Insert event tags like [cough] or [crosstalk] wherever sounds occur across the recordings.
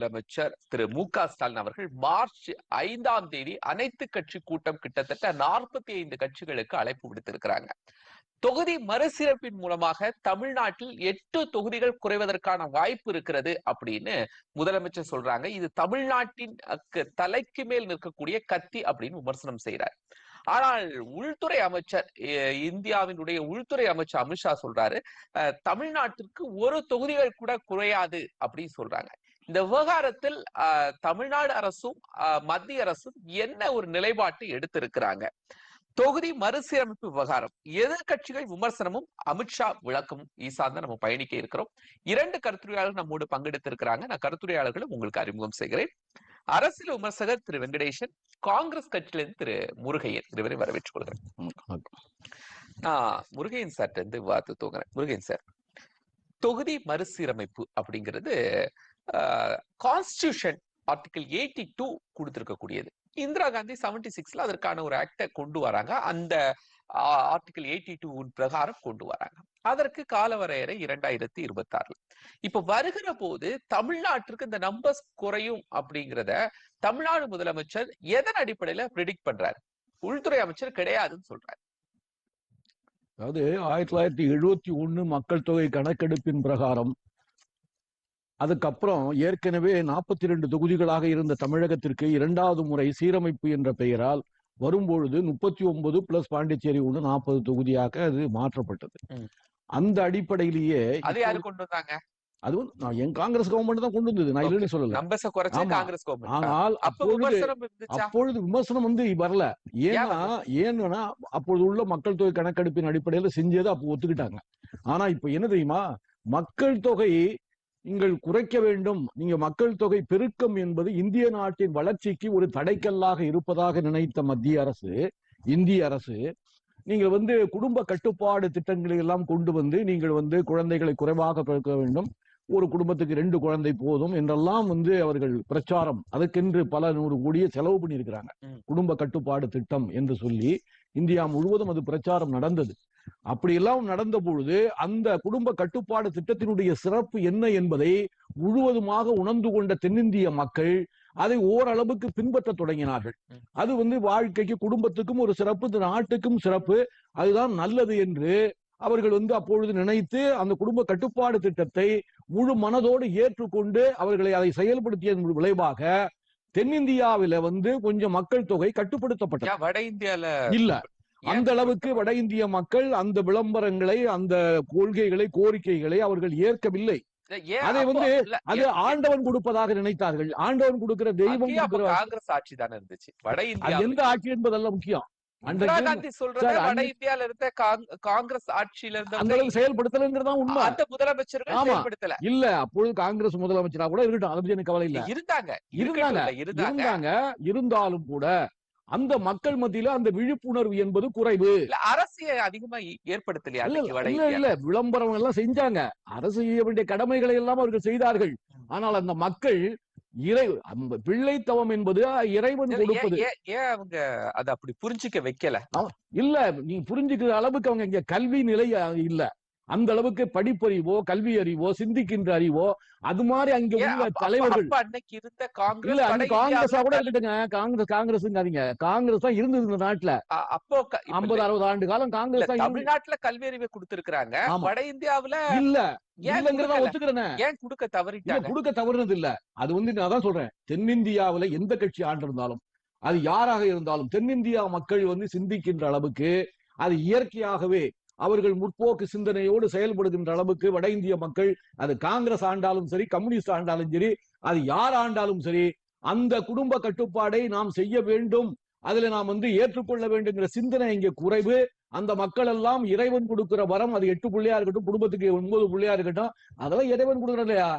முதலமைச்சர் திரு மு க ஸ்டாலின் அவர்கள் மார்ச் ஐந்தாம் தேதி அனைத்து கட்சி கூட்டம் கிட்டத்தட்ட நாற்பத்தி ஐந்து கட்சிகளுக்கு அழைப்பு விடுத்திருக்கிறாங்க. தொகுதி மறுசீரமைப்பின் மூலமாக தமிழ்நாட்டில் எட்டு தொகுதிகள் குறைவதற்கான வாய்ப்பு இருக்கிறது அப்படின்னு முதலமைச்சர் சொல்றாங்க. இது தமிழ்நாட்டின் தலைக்கு மேல் நிற்கக்கூடிய கத்தி அப்படின்னு விமர்சனம் செய்யறார் ஆனால் உள்துறை அமைச்சர் இந்தியாவினுடைய உள்துறை அமைச்சர் அமித்ஷா சொல்றாரு அஹ், தமிழ்நாட்டிற்கு ஒரு தொகுதிகள் கூட குறையாது அப்படின்னு சொல்றாங்க. இந்த விவகாரத்தில் தமிழ்நாடு அரசும் மத்திய அரசும் என்ன ஒரு நிலைப்பாட்டை எடுத்திருக்கிறாங்க? தொகுதி மறுசீரமைப்பு விவகாரம். எதிர்கட்சிகள் விமர்சனமும் அமித்ஷா விளக்கமும் ஈசான் நம்ம பயணிக்க இருக்கிறோம். இரண்டு கருத்துரையாளர்கள் நம்மோடு பங்கெடுத்திருக்கிறாங்க. நான் கருத்துரையாளர்களும் உங்களுக்கு அறிமுகம் செய்கிறேன். அரசியல் விமர்சகர் திரு வெங்கடேசன் காங்கிரஸ் கட்சியிலிருந்து திரு முருகையன். இருவரை வரவேற்றுக் கொள்கிறேன். நான் முருகையன் சார் இருந்து வாத்து தூங்குறேன். முருகையன் சார் தொகுதி மறுசீரமைப்பு அப்படிங்கிறது கான்ஸ்டியூஷன் ஆர்டிகல் எயிட்டி டூ கொடுத்திருக்கக்கூடியது. இந்திரா காந்தி செவன்டி சிக்ஸ்ல அதற்கான ஒரு ஆக்டை கொண்டு வராங்க. அந்த ஆர்டிகல் எயிட்டி டூ பிரகாரம் கொண்டு வராங்க. அதற்கு காலவரையறை இரண்டாயிரத்தி இருபத்தி ஆறுல இப்ப வருகிற போது தமிழ்நாட்டிற்கு இந்த நம்பர்ஸ் குறையும் அப்படிங்கிறத தமிழ்நாடு முதலமைச்சர் எதன் அடிப்படையில ப்ரிடிக்ட் பண்றாரு? உள்துறை அமைச்சர் கிடையாதுன்னு சொல்றாரு. அதாவது ஆயிரத்தி தொள்ளாயிரத்தி எழுபத்தி ஒண்ணு மக்கள் தொகை கணக்கெடுப்பின் பிரகாரம் அதுக்கப்புறம் ஏற்கனவே நாற்பத்தி ரெண்டு தொகுதிகளாக இருந்த தமிழகத்திற்கு இரண்டாவது முறை சீரமைப்பு என்ற பெயரால் வரும்பொழுது முப்பத்தி ஒன்பது பிளஸ் பாண்டிச்சேரி ஒன்று நாற்பது தொகுதியாக அது மாற்றப்பட்டது. அந்த அடிப்படையிலேயே அது யாரு கொண்டு வந்தாங்க? அதுவும் நான் என் காங்கிரஸ் கவர்மெண்ட் தான் கொண்டு வந்தது. நான் இல்லைன்னு சொல்லல. ஆனால் அப்ப அப்பொழுது அப்பொழுது விமர்சனம் வந்து வரல. ஏன்னா ஏன்னா அப்பொழுது உள்ள மக்கள் தொகை கணக்கெடுப்பின் அடிப்படையில செஞ்சதை அப்போ ஒத்துக்கிட்டாங்க. ஆனா இப்ப என்ன தெரியுமா? மக்கள் தொகை நீங்கள் குறைக்க வேண்டும். நீங்க மக்கள் தொகை பெருக்கம் என்பது இந்திய நாட்டின் வளர்ச்சிக்கு ஒரு தடைக்கல்லாக இருப்பதாக நினைத்த மத்திய அரசு இந்திய அரசு நீங்கள் வந்து குடும்ப கட்டுப்பாடு திட்டங்களை எல்லாம் கொண்டு வந்து நீங்கள் வந்து குழந்தைகளை குறைவாக பெருக்க வேண்டும். ஒரு குடும்பத்துக்கு ரெண்டு குழந்தை போதும் என்றெல்லாம் வந்து அவர்கள் பிரச்சாரம் அதற்கென்று பல நூறு கோடியை செலவு பண்ணியிருக்கிறாங்க. குடும்ப கட்டுப்பாடு திட்டம் என்று சொல்லி இந்தியா முழுவதும் அது பிரச்சாரம் நடந்தது. அப்படியெல்லாம் நடந்த பொழுது அந்த குடும்ப கட்டுப்பாடு திட்டத்தினுடைய சிறப்பு என்ன என்பதை முழுவதுமாக உணர்ந்து கொண்ட தென்னிந்திய மக்கள் அதை ஓரளவுக்கு பின்பற்ற தொடங்கினார்கள். அது வந்து வாழ்க்கைக்கு குடும்பத்துக்கும் ஒரு சிறப்பு நாட்டுக்கும் சிறப்பு. அதுதான் நல்லது என்று அவர்கள் வந்து அப்பொழுது நினைத்து அந்த குடும்ப கட்டுப்பாடு திட்டத்தை முழு மனதோடு ஏற்றுக்கொண்டு அவர்களை அதை செயல்படுத்தியதன் விளைவாக தென்னிந்தியாவில வந்து கொஞ்சம் மக்கள் தொகை கட்டுப்படுத்தப்பட்டது. ஏன் வட இந்தியால இல்ல. அந்த அளவுக்கு வட இந்திய மக்கள் அந்த விளம்பரங்களை அந்த கொள்கைகளை கோரிக்கைகளை அவர்கள் ஏற்கவில்லை. அதை வந்து அது ஆண்டவன் கொடுப்பதாக நினைத்தார்கள். ஆண்டவன் கொடுக்கிற தெய்வம் காங்கிரஸ் ஆட்சி தானே இருந்துச்சு. வட இந்தியா எந்த ஆட்சி என்பதல்ல முக்கியம். இந்திரா காந்தி சொல்றத வட இந்தியால இருந்த காங்- காங்கிரஸ் ஆட்சியில அந்த இருந்த அளவுக்கு செயல்படுத்தலைங்கிறதான் உண்மை. அந்த முதலமைச்சர்கள். செயல்படுத்தல. இல்ல அப்பொழுது காங்கிரஸ் முதலமைச்சரா கூட இருக்கட்டும். அதை பத்தி எனக்கு கவலை இல்ல. இருந்தாங்க. இருந்தாங்க. இருந்தாங்க. இருந்தாலும் கூட அந்த மக்கள் மத்தியில அந்த விழிப்புணர்வு என்பது குறைவு. அரசிய அதிகமா ஏற்படுத்தலையா இல்ல விளம்பரம் எல்லாம் செஞ்சாங்க. அரசு செய்ய வேண்டிய கடமைகளை எல்லாம் அவர்கள் செய்தார்கள். ஆனால் அந்த மக்கள் இறை பிள்ளைத்தவம் என்பது இறைவன் கொடுப்பது. ஏன் அவங்க அத அப்படி புரிஞ்சுக்க வைக்கல. இல்ல நீ புரிஞ்சுக்கிற அளவுக்கு அவங்க இங்க கல்வி நிலை இல்ல. அந்த அளவுக்கு படிப்பறிவோ கல்வி அறிவோ சிந்திக்கின்ற அறிவோ அது மாதிரி அங்க உள்ள தலைவர்கள் இல்ல அந்த காங்கிரஸா கூட இருக்கட்டுங்க. காங்கிரஸ் காங்கிரஸ்ங்காதீங்க. காங்கிரஸ் தான் இருந்தது இந்த நாட்டுல. அப்போ ஐம்பது அறுபது ஆண்டு காலம் காங்கிரஸ். தமிழ்நாட்டுல கல்வி அறிவை கொடுத்திருக்கிறாங்க. வட இந்தியாவுல இல்ல. கொடுக்க தவறிட்டாங்க? கொடுக்க தவறுனது இல்ல அது வந்து நான் தான் சொல்றேன். தென்னிந்தியாவுல எந்த கட்சி ஆண்டிருந்தாலும் அது யாராக இருந்தாலும் தென்னிந்தியா மக்கள் வந்து சிந்திக்கின்ற அளவுக்கு அது இயற்கையாகவே அவர்கள் முற்போக்கு சிந்தனையோடு செயல்படுகின்ற அளவுக்கு வட இந்திய மக்கள் அது காங்கிரஸ் ஆண்டாலும் சரி கம்யூனிஸ்ட் ஆண்டாலும் சரி அது யார் ஆண்டாலும் சரி அந்த குடும்ப கட்டுப்பாடை நாம் செய்ய வேண்டும். அதுல நாம் வந்து ஏற்றுக்கொள்ள வேண்டுங்கிற சிந்தனை இங்கே குறைவு. அந்த மக்கள் எல்லாம் இறைவன் கொடுக்கிற வரம் அது எட்டு பிள்ளையா இருக்கட்டும் குடும்பத்துக்கு ஒன்பது பிள்ளையா இருக்கட்டும் அதெல்லாம் இறைவன் கொடுக்குற இல்லையா?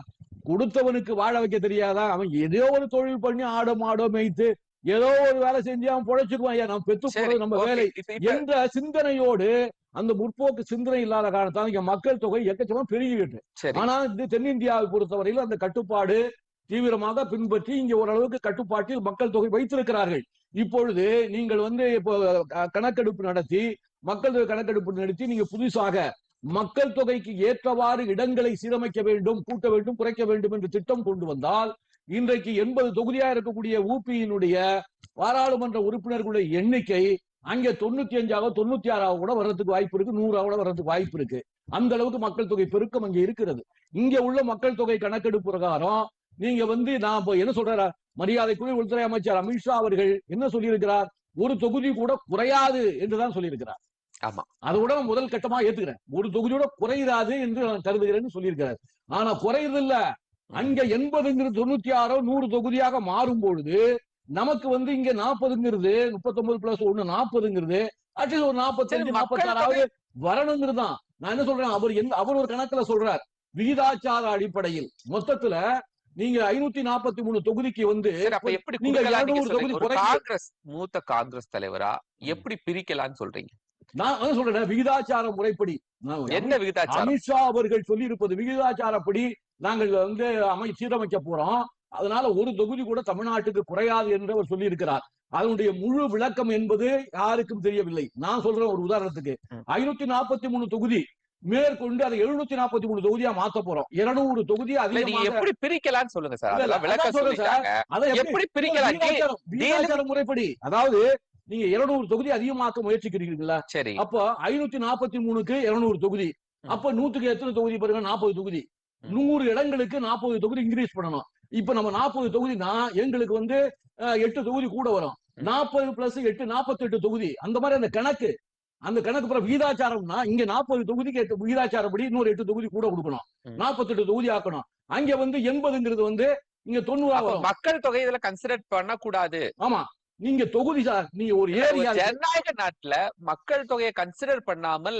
கொடுத்தவனுக்கு வாழ வைக்க தெரியாதா? அவன் ஏதோ ஒரு தொழில் பண்ணி ஆடோ மாடோ மேய்த்து ஏதோ ஒரு வேலை செஞ்சு அவன் பொழைச்சிருவான் ஐயா. நம்ம பெத்து போறது நம்ம. வேலை என்ற சிந்தனையோடு அந்த முற்போக்கு சிந்தனை இல்லாத காரணத்தால் இங்க மக்கள் தொகை எக்கச்சக்கமா பெருகிட்டு ஆனா இது தென்னிந்தியாவை பொறுத்தவரையில் அந்த கட்டுப்பாடு தீவிரமாக பின்பற்றி இங்க ஓரளவுக்கு கட்டுப்பாட்டில் மக்கள் தொகை வைத்திருக்கிறார்கள். இப்பொழுது நீங்கள் வந்து இப்போ கணக்கெடுப்பு நடத்தி மக்கள் தொகை கணக்கெடுப்பு நடத்தி நீங்க புதுசாக மக்கள் தொகைக்கு ஏற்றவாறு இடங்களை சீரமைக்க வேண்டும் கூட்ட வேண்டும் குறைக்க வேண்டும் என்று திட்டம் கொண்டு வந்தால் இன்றைக்கு எண்பது தொகுதியா இருக்கக்கூடிய ஊபியினுடைய பாராளுமன்ற உறுப்பினர்களுடைய எண்ணிக்கை அங்கே தொண்ணூத்தி அஞ்சாக தொண்ணூத்தி ஆறாக கூட வர்றதுக்கு வாய்ப்பு இருக்கு நூறாக கூட வர்றதுக்கு வாய்ப்பு இருக்கு. அந்த அளவுக்கு மக்கள் தொகை பெருக்கம் அங்கே இருக்கிறது. இங்க உள்ள மக்கள் தொகை கணக்கெடுப்பு பிரகாரம் நீங்க வந்து நான் என்ன சொல்ற மரியாதைக்குரிய உள்துறை அமைச்சர் அமித்ஷா அவர்கள் என்ன சொல்லியிருக்கிறார்? ஒரு தொகுதி கூட குறையாது என்றுதான் சொல்லியிருக்கிறார். ஆமா. அதோட முதல் கட்டமா ஏத்துக்கிறேன். ஒரு தொகுதியோட குறையாது என்று நான் கருதுகிறேன்னு சொல்லியிருக்கிறார். ஆனா குறையுது இல்ல அங்க எண்பதுங்கிறது தொண்ணூத்தி ஆறோ நூறு தொகுதியாக மாறும் பொழுது நமக்கு வந்து இங்க நாற்பதுங்கிறது முப்பத்தொன்பது பிளஸ் ஒண்ணு நாற்பதுங்கிறது அட்லீஸ்ட் ஒரு நாற்பத்தஞ்சு நாற்பத்தாறாவது வரணுங்கிறது தான். நான் என்ன சொல்றேன்? அவர் எந்த அவர் ஒரு கணக்குல சொல்றார். விகிதாச்சார அடிப்படையில். மொத்தத்துல நீங்க ஐநூத்தி நாற்பத்தி மூணு தொகுதிக்கு வந்து எப்படி நீங்க கொடுக்கலாம் நீங்க 200 சொல்றீங்க. தொகுதி ஒரு குறைக்க- காங்கிரஸ் மூத்த காங்கிரஸ் தலைவரா எப்படி பிரிக்கலாம்னு சொல்றீங்க? நான் சொல்றேன் விகிதாச்சார முறைப்படி. என்ன விகிதாச்சாரம்? அமித்ஷா அவர்கள் சொல்லி இருப்பது விகிதாச்சாரப்படி நாங்கள் வந்து அமை சீரமைக்க போறோம். அதனால ஒரு தொகுதி கூட தமிழ்நாட்டுக்கு குறையாது என்று அவர் சொல்லி இருக்கிறார் அதனுடைய முழு விளக்கம் என்பது யாருக்கும் தெரியவில்லை. நான் சொல்றேன் ஒரு உதாரணத்துக்கு. ஐநூத்தி நாற்பத்தி மூணு தொகுதி மேற்கொண்டு அதை எழுநூத்தி நாற்பத்தி மூணு தொகுதியா மாத்த போறோம். இருநூறு தொகுதி அதிகமாக எப்படி பிரிக்கலாம்னு சொல்லுங்க சார். அதை எப்படி பிரிக்கலாம்? முறைப்படி. அதாவது நீங்க இருநூறு தொகுதி அதிகமாக்க முயற்சிக்கிறீங்களா சரி. அப்போ ஐநூத்தி நாற்பத்தி மூணுக்கு இருநூறு தொகுதி. அப்ப நூத்துக்கு எத்தனை தொகுதி பாருங்க? நாற்பது தொகுதி. நூறு இடங்களுக்கு நாற்பது தொகுதி இன்க்ரீஸ் பண்ணணும். இப்ப நம்ம நாற்பது தொகுதினா எங்களுக்கு வந்து எட்டு தொகுதி கூட வரும். நாற்பது பிளஸ் எட்டு நாற்பத்தி எட்டு தொகுதி. அந்த மாதிரி அந்த கணக்கு. அந்த கணக்கு பிறகு விகிதாச்சாரம்னா இங்க நாற்பது தொகுதிக்கு எட்டு விகிதாச்சாரப்படி இன்னொரு எட்டு தொகுதி கூட கொடுக்கணும். ம். நாற்பத்தெட்டு தொகுதி ஆக்கணும். அங்க வந்து எண்பதுங்கிறது வந்து இங்க தொண்ணூறா மக்கள் தொகை இதுல கன்சிடர் பண்ண கூடாது ஆமா. நீங்க தொகுதி சார் நீங்க ஒரு ஏரியா ஜனநாயக நாட்டுல மக்கள் தொகையை கன்சிடர் பண்ணாமல்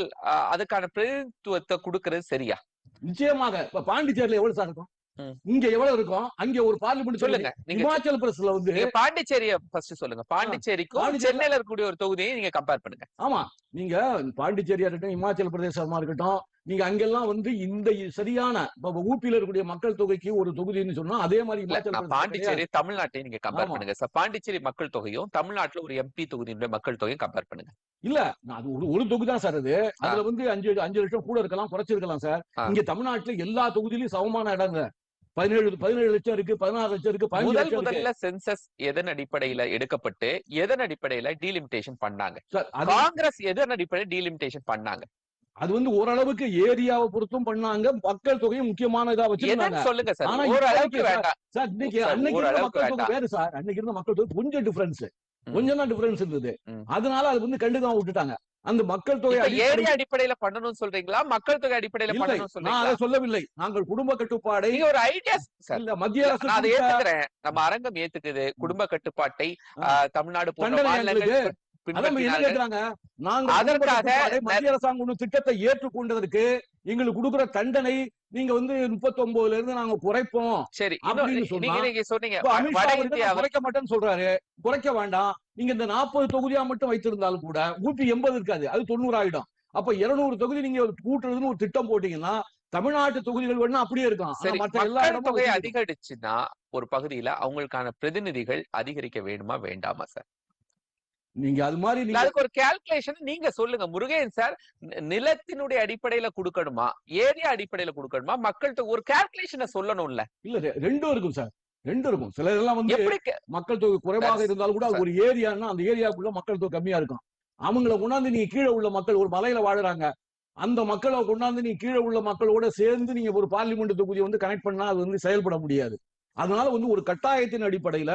அதுக்கான பிரதிநிதித்துவத்தை கொடுக்கறது சரியா? நிச்சயமாக. இப்ப பாண்டிச்சேரியில எவ்வளவு சார் இருக்கும். இங்க எவ்வளவு இருக்கும்? அங்க ஒரு பார்லிமெண்ட் சொல்லுங்க. நீங்க இமாச்சல பிரதேசல வந்து பாண்டிச்சேரிய ஃபர்ஸ்ட் சொல்லுங்க. பாண்டிச்சேரிக்கும் பாண்டிச்சேரி- சென்னையில இருக்கக்கூடிய ஒரு தொகுதியை நீங்க கம்பேர் பண்ணுங்க. ஆமா. நீங்க பாண்டிச்சேரியா இருக்கட்டும் இமாச்சல பிரதேசமா இருக்கட்டும் நீங்க அங்கெல்லாம் வந்து இந்த சரியான இப்ப ஊப்பியில இருக்கக்கூடிய மக்கள் தொகைக்கு ஒரு தொகுதின்னு சொன்னா அதே மாதிரி பாண்டிச்சேரி தமிழ்நாட்டையும் நீங்க கம்பேர். பண்ணுங்க. சார் பாண்டிச்சேரி மக்கள் தொகையும் தமிழ்நாட்டுல ஒரு எம்பி தொகுதியினுடைய மக்கள் தொகையும் கம்பேர் பண்ணுங்க. இல்ல அது ஒரு ஒரு தொகுதி தான் சார் அது. அதுல வந்து அஞ்சு அஞ்சு லட்சம் கூட இருக்கலாம் குறைச்சிருக்கலாம் சார். இங்க தமிழ்நாட்டுல எல்லா தொகுதியிலும் சமமான இடங்க பதினேழு பதினேழு லட்சம் இருக்கு பதினாறு லட்சம் இருக்கு பதினஞ்சு முதல் முதல்ல சென்சஸ் எதன் அடிப்படையில எடுக்கப்பட்டு எதன் அடிப்படையில டீலிமிட்டேஷன் பண்ணாங்க? காங்கிரஸ் எதன் அடிப்படையில டீலிமிட்டேஷன் பண்ணாங்க? அது வந்து ஓரளவுக்கு ஏரியாவை பொறுத்தும் பண்ணாங்க மக்கள் தொகையும் முக்கியமான இதா என்னன்னு சொல்லுங்க சார்? ஆனா ஓரளவுக்கு சார். இன்னைக்கு அன்னைக்கு இருந்த ஓரளவுக்கு மக்கள் தொகை வேண்டாம். வேறு சார். அன்னைக்கு இருந்த மக்கள் தொகை கொஞ்சம் டிஃபரன்ஸ். கொஞ்சம் தான் டிஃபரன்ஸ் இருந்தது. அதனால அது வந்து கண்டுக்காம விட்டுட்டாங்க. அந்த மக்கள் தொகை ஏரியா அடிப்படையில பண்ணணும்னு சொல்றீங்களா? மக்கள் தொகை அடிப்படையில நான் சொல்றீங்களா? அதை சொல்லவில்லை. நாங்கள் குடும்ப கட்டுப்பாடை ஒரு ஐடியா இல்ல மத்திய அரசு அதை ஏத்துக்கிறேன். நம்ம அரங்கம் ஏத்துக்குது. குடும்ப கட்டுப்பாட்டை தமிழ்நாடு போன்ற மாநிலங்கள் நாங்க அதற்காக மத்திய அரசாங்கம் திட்டத்தை ஏற்றுக்கொண்டதற்கு எங்களுக்கு கொடுக்கிற தண்டனை நீங்க வந்து முப்பத்தி ஒன்பதுல இருந்து நாங்க குறைப்போம் சரி அப்படின்னு சொன்னீங்க. குறைக்க மாட்டேன்னு சொல்றாரு. குறைக்க வேண்டாம். நீங்க இந்த நாற்பது தொகுதியா மட்டும் வைத்திருந்தாலும் கூட ஊபி எண்பது இருக்காது. அது தொண்ணூறு ஆயிடும் அப்ப இருநூறு தொகுதி நீங்க கூட்டுறதுன்னு ஒரு திட்டம் போட்டீங்கன்னா தமிழ்நாட்டு தொகுதிகள் வேணா அப்படியே இருக்கும் மற்ற எல்லா இடமும். அதிகரிச்சுன்னா ஒரு பகுதியில அவங்களுக்கான பிரதிநிதிகள் அதிகரிக்க வேணுமா வேண்டாமா சார்? நீங்க அது மாதிரி அதுக்கு ஒரு கால்குலேஷன் நீங்க சொல்லுங்க. முருகன் சார் நி- நிலத்தினுடைய அடிப்படையில கொடுக்கணுமா? ஏரியா அடிப்படையில கொடுக்கணுமா? மக்கள் தொகை ஒரு கால்குலேஷனை சொல்லணும்ல. இல்ல ரெண்டும் இருக்கும் சார் ரெண்டும் இருக்கும். சில இதெல்லாம் வந்து மக்கள் தொகை குறைவாக இருந்தாலும் கூட ஒரு ஏரியான்னா அந்த ஏரியாக்குள்ள மக்கள் தொகை கம்மியா இருக்கும். அவங்கள கொண்டாந்து நீங்க கீழே உள்ள மக்கள் ஒரு மலையில வாழுறாங்க. அந்த மக்களை கொண்டாந்து நீங்க கீழே உள்ள மக்களோட சேர்ந்து நீங்க ஒரு பார்லிமெண்ட் தொகுதியை வந்து கனெக்ட் பண்ணா அது வந்து செயல்பட முடியாது. அதனால வந்து ஒரு கட்டாயத்தின் அடிப்படையில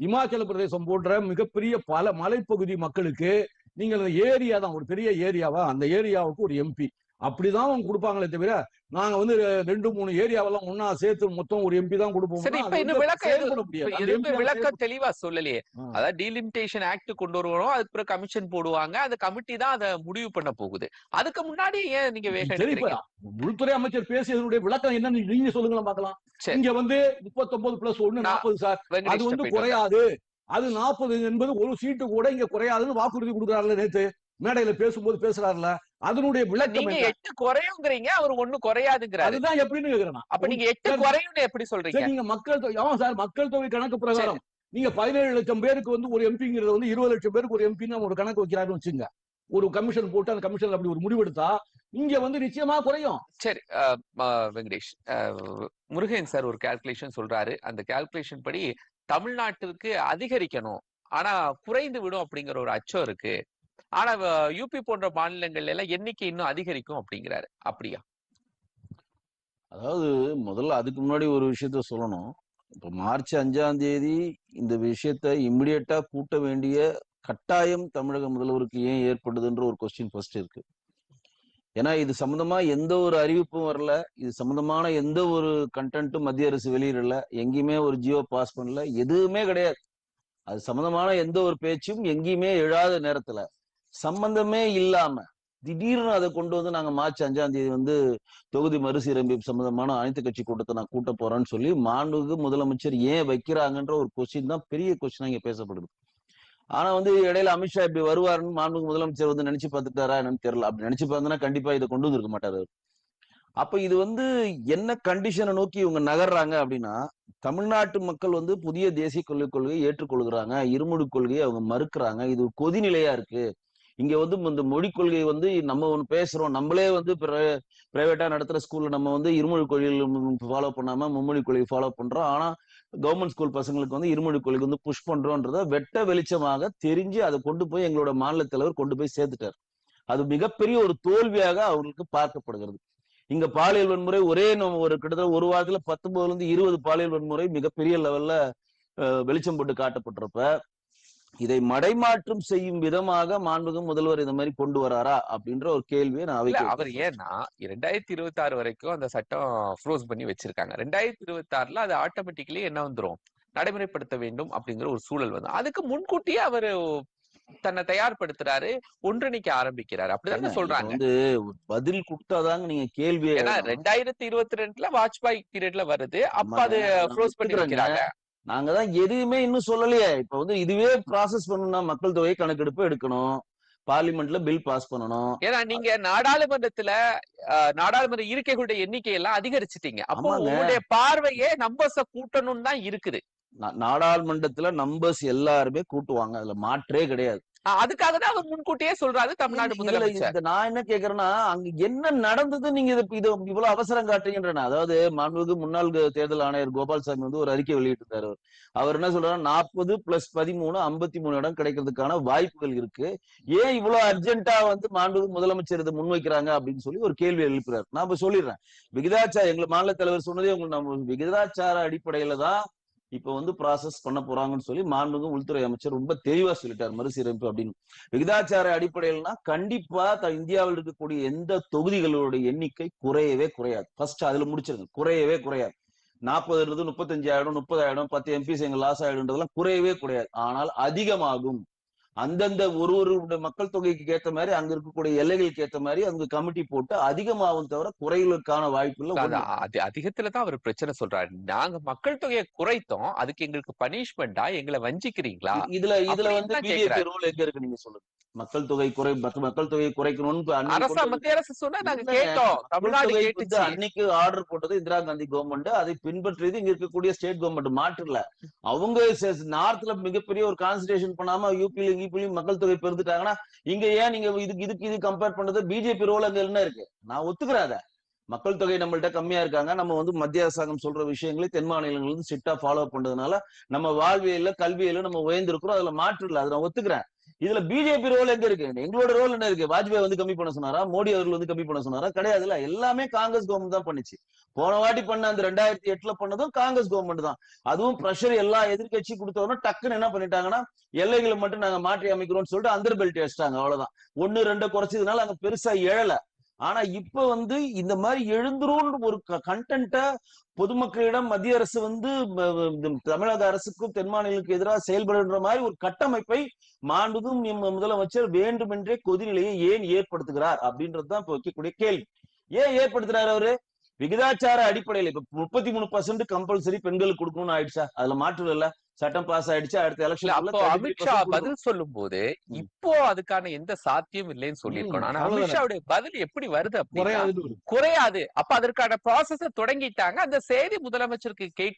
இமாச்சல பிரதேசம் போன்ற மிகப்பெரிய பல மலைப்பகுதி மக்களுக்கு நீங்க ஏரியா தான் ஒரு பெரிய ஏரியாவா? அந்த ஏரியாவுக்கு ஒரு எம்பி அப்படிதான் அவங்க கொடுப்பாங்களே தவிர நாங்க வந்து ரெண்டு மூணு ஏரியாவெல்லாம் ஒன்னா சேர்த்து மொத்தம் ஒரு எம்பி தான் கொடுப்போம் விளக்கம் தெளிவா சொல்லலையே. அதாவது டீலிமிட்டேஷன் ஆக்ட் கொண்டு வருவோம் அதுக்கு பிறகு கமிஷன் போடுவாங்க அந்த கமிட்டி தான் அதை முடிவு பண்ண போகுது. அதுக்கு முன்னாடி ஏன் நீங்க வேக சரி இப்ப எடுக்கிறீங்க? உள்துறை அமைச்சர் பேசியதனுடைய விளக்கம் என்னன்னு நீங்க சொல்லுங்களேன் பார்க்கலாம். சரி. இங்க வந்து முப்பத்தொன்பது பிளஸ் ஒண்ணு நாற்பது சார். அது வந்து குறையாது. அது நாற்பது என்பது ஒரு சீட்டு கூட இங்க குறையாதுன்னு வாக்குறுதி கொடுக்குறாருல நேத்து. மேடையில பேசும்போது பேசுறாருல அதனுடைய விளக்கம் எட்டு குறையுங்கிறீங்க அவர் ஒண்ணு குறையாதுங்கிறாரு. அதுதான் எப்படின்னு கேக்குறேன். அப்ப நீங்க எட்டு சரி. குறையும்னு எப்படி சொல்றீங்க? நீங்க மக்கள் தொகை ஆமா சார் மக்கள் தொகை கணக்கு பிரகாரம். நீங்க பதினேழு லட்சம் பேருக்கு வந்து ஒரு எம்பிங்கிறது வந்து இருபது லட்சம் பேருக்கு ஒரு எம்பின்னு ஒரு கணக்கு வைக்கிறாருன்னு வச்சுங்க. ஒரு கமிஷன் போட்டு அந்த கமிஷன் அப்படி ஒரு முடிவெடுத்தா இங்க வந்து நிச்சயமா குறையும். சரி வெங்கடேஷ் முருகன் சார் ஒரு கால்குலேஷன் சொல்றாரு. அந்த கால்குலேஷன் படி தமிழ்நாட்டிற்கு அதிகரிக்கணும். ஆனா குறைந்து விடும் அப்படிங்கிற ஒரு அச்சம் இருக்கு. ஆனா யூபி போன்ற மாநிலங்கள்ல எல்லாம் எண்ணிக்கை இன்னும் அதிகரிக்கும் அப்படிங்கிறாரு. அப்படியா? அதாவது முதல்ல அதுக்கு முன்னாடி ஒரு விஷயத்த சொல்லணும். இப்போ மார்ச் அஞ்சாம் தேதி இந்த விஷயத்த இம்மிடியட்டா கூட்ட வேண்டிய கட்டாயம் தமிழக முதல்வருக்கு ஏன் ஏற்படுதுன்ற ஒரு கொஸ்டின் ஃபர்ஸ்ட் இருக்கு. ஏன்னா இது சம்பந்தமா எந்த ஒரு அறிவிப்பும் வரல. இது சம்பந்தமான எந்த ஒரு கண்டென்ட்டும் மத்திய அரசு வெளியிடல. எங்கேயுமே ஒரு ஜியோ பாஸ் பண்ணல. எதுவுமே கிடையாது. அது சம்பந்தமான எந்த ஒரு பேச்சும் எங்கேயுமே எழாத நேரத்துல சம்பந்தமே இல்லாம திடீர்னு அதை கொண்டு வந்து நாங்க மார்ச் அஞ்சாம் தேதி வந்து தொகுதி மறுசீரமைப்பு சம்பந்தமான அனைத்து கட்சி கூட்டத்தை நான் கூட்ட போறேன்னு சொல்லி மாண்புக்கு முதலமைச்சர் ஏன் வைக்கிறாங்கன்ற ஒரு கொஸ்டின் தான் பெரிய கொஸ்டினா இங்க பேசப்படுது. ஆனா வந்து இடையில அமித்ஷா இப்படி வருவாருன்னு மாண்புக்கு முதலமைச்சர் வந்து நினைச்சு பார்த்துட்டாரா என்னன்னு தெரியல. அப்படி நினைச்சு பார்த்தா கண்டிப்பா இதை கொண்டு வந்திருக்க மாட்டாரு அப்ப இது வந்து என்ன கண்டிஷனை நோக்கி இவங்க நகர்றாங்க அப்படின்னா தமிழ்நாட்டு மக்கள் வந்து புதிய தேசிய கொள்கை கொள்கையை ஏற்றுக்கொள்கிறாங்க இருமுடு கொள்கையை அவங்க மறுக்கிறாங்க. இது கொதிநிலையா இருக்கு. இங்க வந்து இந்த மொழி கொள்கை வந்து நம்ம ஒண்ணு பேசுறோம். நம்மளே வந்து பிரைவேட்டா நடத்துற ஸ்கூல்ல நம்ம வந்து இருமொழி கொள்கைகள் ஃபாலோ பண்ணாம மும்மொழி கொள்கை ஃபாலோ பண்றோம். ஆனா கவர்மெண்ட் ஸ்கூல் பசங்களுக்கு வந்து இருமொழி கொள்கை வந்து புஷ் பண்றோன்றத வெட்ட வெளிச்சமாக தெரிஞ்சு அதை கொண்டு போய் எங்களோட மாநில தலைவர் கொண்டு போய் சேர்த்துட்டார். அது மிகப்பெரிய ஒரு தோல்வியாக அவர்களுக்கு பார்க்கப்படுகிறது. இங்க பாலியல் வன்முறை ஒரே நம்ம ஒரு கிட்டத்தட்ட ஒரு வாரத்துல பத்தொன்பதுல இருந்து இருபது பாலியல் வன்முறை மிகப்பெரிய லெவல்ல வெளிச்சம் போட்டு காட்டப்பட்டிருப்ப. இதை மடைமாற்றம் செய்யும் விதமாக மாண்புகு முதல்வர் இந்த மாதிரி கொண்டு வராரா அப்படின்ற ஒரு கேள்வியை நான். அவர் ஏன்னா ரெண்டாயிரத்தி இருபத்தி ஆறு வரைக்கும் அந்த சட்டம் ஃப்ரோஸ் பண்ணி வச்சிருக்காங்க ரெண்டாயிரத்தி இருபத்தி ஆறுல அது ஆட்டோமேட்டிக்கலி என்ன வந்துரும் நடைமுறைப்படுத்த வேண்டும் அப்படிங்கிற ஒரு சூழல் வந்து அதுக்கு முன்கூட்டியே அவரு தன்னை தயார்படுத்துறாரு ஒன்றிணைக்க ஆரம்பிக்கிறாரு அப்படிதான் சொல்றாங்க வந்து பதில் கொடுத்தாதாங்க நீங்க கேள்வியே ஏன்னா. ரெண்டாயிரத்தி இருபத்தி ரெண்டுல வாஜ்பாய் பீரியட்ல வருது அப்ப அது ஃப்ரோஸ் பண்ணி. வைக்கிறாங்க நாங்க தான் எதுவுமே இன்னும் சொல்லலையே. இப்ப வந்து இதுவே ப்ராசஸ் பண்ணணும்னா மக்கள் தொகை கணக்கெடுப்பு எடுக்கணும். பார்லிமெண்ட்ல பில் பாஸ் பண்ணணும். ஏன்னா நீங்க நாடாளுமன்றத்துல நாடாளுமன்ற இருக்கைகளுடைய எண்ணிக்கை எல்லாம் அதிகரிச்சிட்டீங்க. அப்போ. உங்களுடைய பார்வையே நம்பர்ஸ கூட்டணும்னு தான் இருக்குது. நாடாளுமன்றத்துல நம்பர்ஸ் எல்லாருமே கூட்டுவாங்க. அதுல மாற்றே கிடையாது. அதுக்காக தான் அவர் முன்கூட்டியே சொல்றாரு தமிழ்நாடு முதலமைச்சர். நான் என்ன கேக்குறேன்னா அங்க என்ன நடந்தது நீங்க இது இது இவ்வளவு அவசரம் காட்டுறீங்கன்றன அதாவது மாண்புமிகு முன்னாள் தேர்தல் ஆணையர் கோபால்சாமி வந்து ஒரு அறிக்கை வெளியிட்டிருந்தாரு அவர் என்ன சொல்றாரு நாற்பது பிளஸ் பதிமூணு ஐம்பத்தி மூணு இடம் கிடைக்கிறதுக்கான வாய்ப்புகள் இருக்கு. ஏன் இவ்வளவு அர்ஜென்ட்டா வந்து மாண்புமிகு முதலமைச்சர் இதை முன்வைக்கிறாங்க அப்படின்னு சொல்லி ஒரு கேள்வி எழுப்புறாரு. நான் இப்ப சொல்லிடுறேன். விகிதாச்சார எங்க மாநில தலைவர் சொன்னதே உங்களுக்கு நம்ம விகிதாச்சார அடிப்படையில தான் இப்ப வந்து ப்ராசஸ் பண்ண போறாங்கன்னு சொல்லி மாண்புமிகு உள்துறை அமைச்சர் ரொம்ப தெளிவா சொல்லிட்டார் மறுசீரமைப்பு அப்படின்னு. விகிதாச்சார அடிப்படையில்னா கண்டிப்பா த- இந்தியாவில் இருக்கக்கூடிய எந்த தொகுதிகளோட எண்ணிக்கை குறையவே குறையாது. ஃபர்ஸ்ட் அதுல முடிச்சிருங்க. குறையவே குறையாது. நாற்பது இருந்து முப்பத்தஞ்சு ஆயிடும் முப்பது ஆயிடும் பத்து எம்பிஸ் எங்க லாஸ் ஆயிடும்ன்றதெல்லாம் குறையவே குறையாது. ஆனால் அதிகமாகும். அந்தந்த ஒரு ஒரு மக்கள் தொகைக்கு ஏத்த மாதிரி அங்க இருக்கக்கூடிய எல்லைகளுக்கு ஏத்த மாதிரி அங்க கமிட்டி போட்டு அதிகமாகும் தவிர குறைகளுக்கான வாய்ப்பு இல்லை அது அது அதிகத்துல தான் அவர் பிரச்சனை சொல்றாரு. நாங்க மக்கள் தொகையை குறைத்தோம் அதுக்கு எங்களுக்கு பனிஷ்மெண்டா எங்களை வஞ்சிக்கிறீங்களா? இதுல இதுல வந்து பிஜேபி. ரோல் எங்க இருக்கு நீங்க சொல்லுங்க. மக்கள் தொகை குறை மக்க- மக்கள் தொகையை குறைக்கணும்னு அரசா மத்திய அரசு சொன்னா நாங்க இல்லைங்க. கேட்டோம். மக்கள் தமிழ்நாடு அன்னைக்கு ஆர்டர் போட்டது இந்திரா காந்தி கவர்மெண்ட் அதை பின்பற்றியது இங்க இருக்கக்கூடிய ஸ்டேட் கவர்மெண்ட் மாற்றல அவங்க நார்த்ல மிகப்பெரிய ஒரு கான்சன்ட்ரேஷன் பண்ணாம யூபியிலும் யூபிலையும் மக்கள் தொகை பெருந்துட்டாங்கன்னா இங்க ஏன் நீங்க இதுக்கு இதுக்கு இது கம்பேர் பண்றது? பிஜேபி ரோல் அங்க என்ன இருக்கு? நான் ஒத்துக்கிறேன் மக்கள் தொகை நம்மள்ட்ட கம்மியா இருக்காங்க. நம்ம வந்து மத்திய அரசாங்கம் சொல்ற விஷயங்களை தென் மாநிலங்கள் வந்து ஸ்ட்ரிக்டா ஃபாலோ பண்றதுனால நம்ம வாழ்வியல்ல கல்வியில நம்ம உயர்ந்திருக்கிறோம். அதுல மாற்று இல்லை. அதை நான் ஒத்துக்கிறேன். இதுல பிஜேபி ரோல் எங்க இருக்கு? எங்களோட ரோல் என்ன இருக்கு? வாஜ்பாய் வந்து கம்மி பண்ண சொன்னாரா? மோடி அவர்கள் வந்து கம்மி பண்ண சொன்னாரா? கிடையாதுல எல்லாமே காங்கிரஸ் கவர்மெண்ட் தான் பண்ணுச்சு. போன வாட்டி பண்ண அந்த ரெண்டாயிரத்தி எட்டுல பண்ணதும் காங்கிரஸ் கவர்மெண்ட் தான். அதுவும் பிரஷர் எல்லா எதிர்க்கட்சி கொடுத்தவொடனே டக்குன்னு என்ன பண்ணிட்டாங்கன்னா எல்லைகளை மட்டும் நாங்க மாற்றி அமைக்கிறோம்னு சொல்லிட்டு அந்தர் பெல்ட் வச்சிட்டாங்க. அவ்வளவுதான். ஒன்னு ரெண்டு குறைச்சதுனால அங்க பெருசா எழல. ஆனா இப்ப வந்து இந்த மாதிரி எழுந்துரும் ஒரு கண்டென்ட்ட பொதுமக்களிடம் மத்திய அரசு வந்து தமிழக அரசுக்கும் தென் மாநிலங்களுக்கு எதிராக செயல்படுன்ற மாதிரி ஒரு கட்டமைப்பை மாண்டதும் முதலமைச்சர் வேண்டுமென்றே கொதிநிலையை ஏன் ஏற்படுத்துகிறார் அப்படின்றதுதான் இப்ப வைக்கக்கூடிய கேள்வி. ஏன் ஏற்படுத்துறாரு அவரு? விகிதாச்சார அடிப்படையில் இப்ப முப்பத்தி மூணு பர்சன்ட் கம்பல்சரி பெண்களுக்கு கொடுக்கணும்னு ஆயிடுச்சா? அதுல மாற்றம் இல்ல. சட்டம் பாஸ் ஆயிடுச்சு அடுத்த எலெக்ஷன் அப்போ அமித்ஷா பதில் சொல்லும் போது இப்போ அதுக்கான எந்த சாத்தியம் இல்லைன்னு சொல்லியிருக்கணும். ஆனா. அமித்ஷாவுடைய பதில் எப்படி வருது அப்படின்னா. குறையாது. அப்ப அதற்கான ப்ராசஸ தொடங்கிட்டாங்க. அந்த செய்தி முதலமைச்சருக்கு கேட்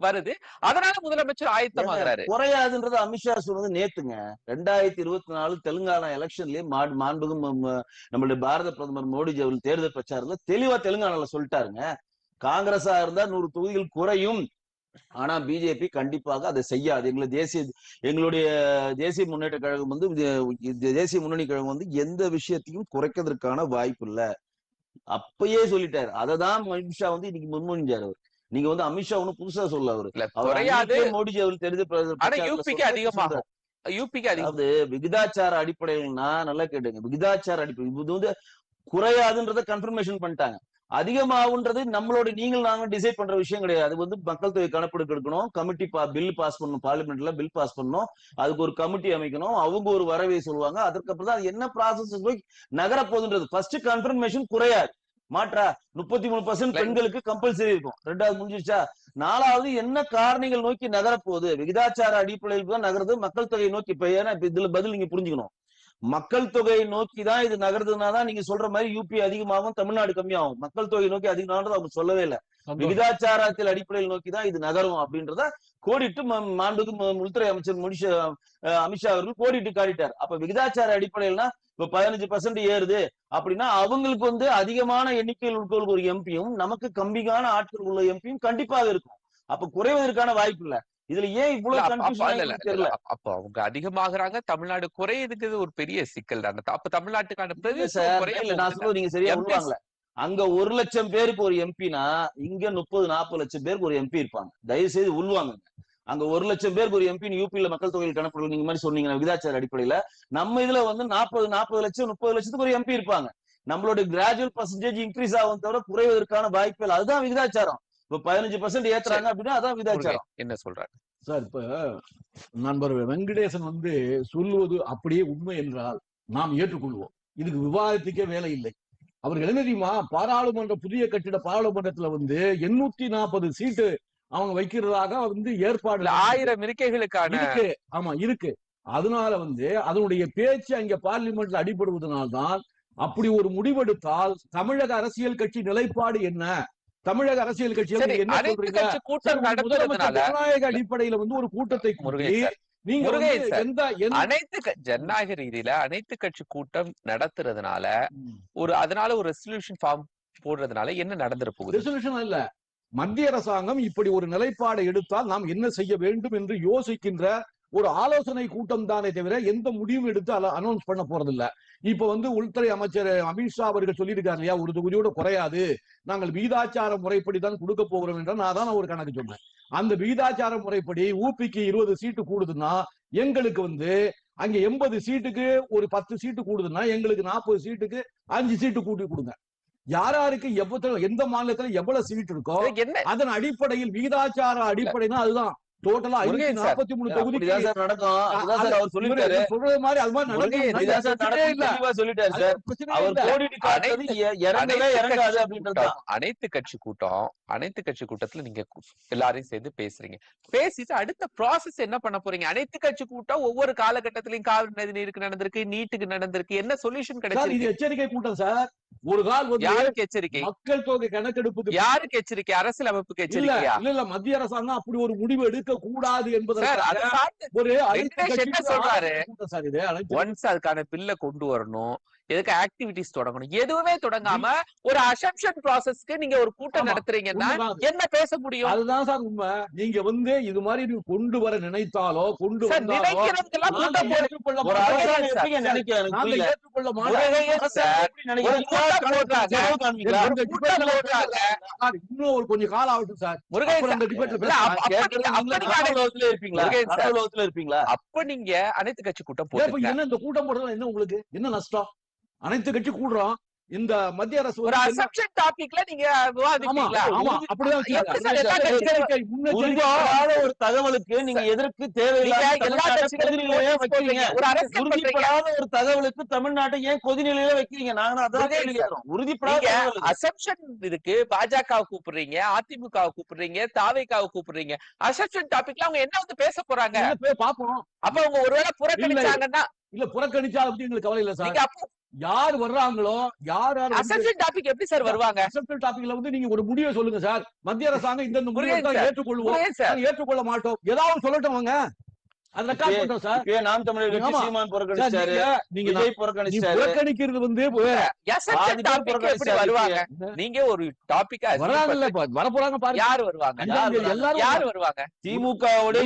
வருது. அதனால முதலமைச்சர் ஆயத்தமாகிறாரு. குறையாதுன்றது அமித்ஷா சொன்னது நேத்துங்க. ரெண்டாயிரத்தி இருபத்தி நாலு தெலுங்கானா எலெக்ஷன்லயே மா- மாண்புகு ம- ம- நம்மளுடைய பாரத பிரதமர் மோடிஜி அவர்கள் தேர்தல் பிரச்சாரத்துல தெளிவா தெலுங்கானால சொல்லிட்டாருங்க. காங்கிரஸா இருந்தா நூறு தொகுதிகள் குறையும். ஆனா பிஜேபி கண்டிப்பாக அதை செய்யாது. எங்களை தேசிய எங்களுடைய தேசிய முன்னேற்ற கழகம் வந்து தேசிய முன்னணி கழகம் வந்து எந்த விஷயத்தையும் குறைக்கிறதுக்கான வாய்ப்பு இல்ல. அப்பயே சொல்லிட்டாரு. அததான் அமித்ஷா வந்து இன்னைக்கு முன்மொழிஞ்சாரு அவர். நீங்க வந்து அமித்ஷா ஒண்ணும் புதுசா சொல்ல அவரு. அவர் மோடிஜி யூபிக்கு சொல்றது அதிகமாகும். யூபிக்கு அதாவது விகிதாச்சார அடிப்படையில்னா நல்லா கேட்டுங்க விகிதாச்சார அடிப்படை இது வந்து குறையாதுன்றத கன்ஃபர்மேஷன் பண்ணிட்டாங்க. அதிகமாகுன்றது நம்மளோட நீங்கள் நாங்க டிசைட் பண்ற விஷயம் கிடையாது. அது வந்து மக்கள் தொகை கணக்கெடுப்பு எடுக்கணும். கமிட்டி பில் பாஸ் பண்ணணும். பார்லிமெண்ட்ல பில் பாஸ் பண்ணணும். அதுக்கு ஒரு கமிட்டி அமைக்கணும். அவங்க ஒரு வரவை சொல்லுவாங்க. அதற்கப்புறம் தான் அது என்ன ப்ராசஸ் போய் நகர போகுதுன்றது ஃபர்ஸ்ட் கன்ஃபர்மேஷன் குறையாது. மாற்றா? முப்பத்தி மூணு பர்சன்ட் பெண்களுக்கு கம்பல்சரி இருக்கும். ரெண்டாவது முடிஞ்சிருச்சா? நாலாவது என்ன காரணிகள் நோக்கி நகர போகுது விகிதாச்சார அடிப்படையில் தான் நகருது. மக்கள் தொகையை நோக்கி இப்ப ஏன்னா இதுல பதில் நீங்க புரிஞ்சுக்கணும். மக்கள் தொகையை நோக்கி தான் இது நகருதுன்னா தான் நீங்க சொல்ற மாதிரி யூபி அதிகமாகும் தமிழ்நாடு கம்மியாகும். மக்கள் தொகை நோக்கி அதிகமானது அவங்க சொல்லவே இல்லை. விகிதாச்சாரத்தில் அடிப்படையில் நோக்கி தான் இது நகரும் அப்படின்றத கோடிட்டு மாண்புக்கு உள்துறை அமைச்சர் முடிஷ அமித்ஷா அவர்கள் கோடிட்டு காட்டிட்டார். அப்ப விகிதாச்சார அடிப்படையில்னா இப்ப பதினஞ்சு பர்சன்ட் ஏறுது அப்படின்னா அவங்களுக்கு வந்து அதிகமான எண்ணிக்கையில் உட்கொள் ஒரு எம்பியும் நமக்கு கம்மியான ஆட்கள் உள்ள எம்பியும் கண்டிப்பாக இருக்கும். அப்ப குறைவதற்கான வாய்ப்பு இல்ல. இதுல ஏன் இவ்வளவு தெரியல. அப்ப- அவங்க அதிகமாகறாங்க. தமிழ்நாடு குறையுதுங்கிறது ஒரு பெரிய சிக்கல் தானே. அப்ப தமிழ்நாட்டுக்கான பிரதேசம் நீங்க சரியா அங்க ஒரு லட்சம் பேருக்கு ஒரு எம்பினா இங்க முப்பது நாற்பது லட்சம் பேருக்கு ஒரு எம்பி இருப்பாங்க. தயவு செய்து உள்வாங்க அங்க ஒரு லட்சம் பேருக்கு ஒரு எம்பி யூபியில மக்கள் தொகையில் கணக்கு நீங்க மாதிரி சொன்னீங்க விகிதாச்சார அடிப்படையில நம்ம இதுல வந்து நாற்பது நாற்பது லட்சம் முப்பது லட்சத்துக்கு ஒரு எம்பி இருப்பாங்க. நம்மளோட கிராஜுவல் பர்சன்டேஜ் இன்க்ரீஸ் ஆகும் தவிர குறைவதற்கான வாய்ப்பு இல்லை அதுதான் விகிதாச்சாரம். இப்ப பதினஞ்சு பர்சன்ட் ஏத்துறாங்க அப்படின்னா அதான் விகிதாச்சாரம் முருகன் என்ன சொல்றாரு? சார் இப்ப நண்பர் வெங்கடேசன் வந்து சொல்லுவது அப்படியே உண்மை என்றால் நாம் ஏற்றுக்கொள்வோம். இதுக்கு விவாதத்துக்கே வேலை இல்லை. அவர்கள் என்ன தெரியுமா பாராளுமன்ற புதிய கட்டிட பாராளுமன்றத்துல வந்து எண்ணூத்தி நாற்பது சீட்டு அவங்க வைக்கிறதாக வந்து ஏற்பாடு ஆயிரம் இருக்கைகளுக்கான இருக்கு. ஆமா இருக்கு. அதனால வந்து அதனுடைய பேச்சு அங்க பார்லிமெண்ட்ல அடிபடுவதனால்தான் அப்படி ஒரு முடிவெடுத்தால் தமிழக அரசியல் கட்சி நிலைப்பாடு என்ன? தமிழக அரசியல் கட்சிகள் என்ன சொல்றீங்க? ஜனநாயக அடிப்படையில வந்து ஒரு கூட்டத்தை நீங்க அனைத்து ஜனநாயக ரீதியில அனைத்து கட்சி கூட்டம் நடத்துறதுனால ஒரு அதனால ஒரு ரெசல்யூஷன் ஃபார்ம் போடுறதுனால என்ன நடந்துற போகுது? ரெசல்யூஷன் இல்ல மத்திய அரசாங்கம் இப்படி ஒரு நிலைப்பாடை எடுத்தால் நாம் என்ன செய்ய வேண்டும் என்று யோசிக்கின்ற ஒரு ஆலோசனை கூட்டம் தானே தவிர எந்த முடிவும் எடுத்து அனௌன்ஸ் பண்ண போறதில்ல. இப்ப வந்து உள்துறை அமைச்சர் அமித்ஷா அவர்கள் சொல்லியிருக்காரு இல்லையா? ஒரு தொகுதியோட குறையாது. நாங்கள் விகிதாச்சார முறைப்படி தான் கொடுக்க போகிறோம் என்ற நான் தான் ஒரு கணக்கு சொன்னேன் அந்த விகிதாச்சார முறைப்படி ஊபிக்கு இருபது சீட்டு கூடுதுன்னா எங்களுக்கு வந்து அங்க எண்பது சீட்டுக்கு ஒரு பத்து சீட்டு கூடுதுன்னா எங்களுக்கு நாற்பது சீட்டுக்கு அஞ்சு சீட்டு கூட்டி கொடுங்க. யார் யாருக்கு எவ்வளவு எந்த மாநிலத்துல எவ்வளவு சீட் இருக்கோ அதன் அடிப்படையில் விகிதாச்சார அடிப்படைனா அதுதான். டோட்டலா நாற்பத்தி மூணு நடக்கும். சொல்லிட்டாரு. சொல்றது மாதிரி அது மாதிரி சொல்லிட்டாரு சார். அனைத்து கட்சி கூட்டம், அனைத்து கட்சி கூட்டத்துல நீங்க எல்லாரையும் சேர்ந்து பேசுறீங்க. பேசிட்டு அடுத்த ப்ராசஸ் என்ன பண்ண போறீங்க? அனைத்து கட்சி கூட்டம் ஒவ்வொரு காலகட்டத்திலயும் காவிரி நதி நீருக்கு நடந்திருக்கு நீட்டுக்கு நடந்திருக்கு. என்ன சொல்யூஷன் சார் இது எச்சரிக்கை கூட்டம் சார். ஒரு கால் வந்து யாருக்கு எச்சரிக்கை? மக்கள் தொகை கணக்கெடுப்புக்கு யாருக்கு எச்சரிக்கை? அரசியல் அமைப்புக்கு இல்ல எச்சரிக்கையா? இல்ல இல்ல மத்திய அரசாங்கம் அப்படி ஒரு முடிவு எடுக்க கூடாது சார்ந்து ஒரு என்ன சொல்றாரு? ஒன்ஸ் அதுக்கான பில்ல கொண்டு வரணும் எதுக்கு ஆக்டிவிட்டிஸ் தொடங்கணும்? எதுவுமே தொடங்காம ஒரு அசம்ஷன் ப்ராசஸ்க்கு நீங்க ஒரு கூட்டம் நடத்துறீங்கன்னா. என்ன பேச முடியும்? அதுதான் சார் உண்மை. நீங்க வந்து இது மாதிரி நீங்க கொண்டு வர நினைத்தாலோ கொண்டு போடுறாங்க. போடுறாங்க. இன்னும் ஒரு கொஞ்சம் காலம் ஆகட்டும் சார். இருப்பீங்களா? அப்ப நீங்க அனைத்து கட்சி கூட்டம் போட்டுருங்க என்ன இந்த கூட்டம் போடுறதுல என்ன உங்களுக்கு? என்ன நஷ்டம்? அனைத்து கட்சி கூடுறோம் இந்த மத்திய அரசு ஒரு அசம்ஷன் டாபிக்ல நீங்க ஒரு தகவலுக்கு நீங்க எதற்கு தேவையில்லாத ஒரு தகவலுக்கு தமிழ்நாட்டை ஏன் கொதிநிலையில வைக்கிறீங்க? நாங்க அதான். உறுதிப்படாத. அசம்ஷன் இருக்கு பாஜகவை கூப்பிடுறீங்க அதிமுகவை கூப்பிடுறீங்க தாவேக்காவை கூப்பிடுறீங்க. அசம்ஷன் டாபிக்ல அவங்க என்ன வந்து பேச போறாங்க? பாப்போம் அப்ப அவங்க ஒருவேளை புறக்கணிச்சாங்கன்னா இல்ல புறக்கணிச்சா அப்படி எங்களுக்கு கவலை இல்ல சார். யார் வர்றாங்களோ யார் அசென்ஷன் டாபிக் எப்படி சார் வருவாங்க? அசெப்டல் டாபிக்ல வந்து நீங்க ஒரு முடிவை சொல்லுங்க சார் மத்திய அரசாங்கம் இந்த முடிவை சார். ஏற்றுக்கொள்வோம். ஏற்றுக்கொள்ள மாட்டோம். ஏதாவது சொல்லட்டும் அவங்க நாம் தமிழர். சீமான் சார், புறக்கணிச்சாரு நீங்க- புறக்கணிக்கிறது வந்து டாபிக் நீங்க ஒரு டாபிக்கா வராங்கல்ல வரப்போறாங்க பாருங்க. யார் வருவாங்க? எல்லாரும் யார் வருவாங்க? திமுகவோட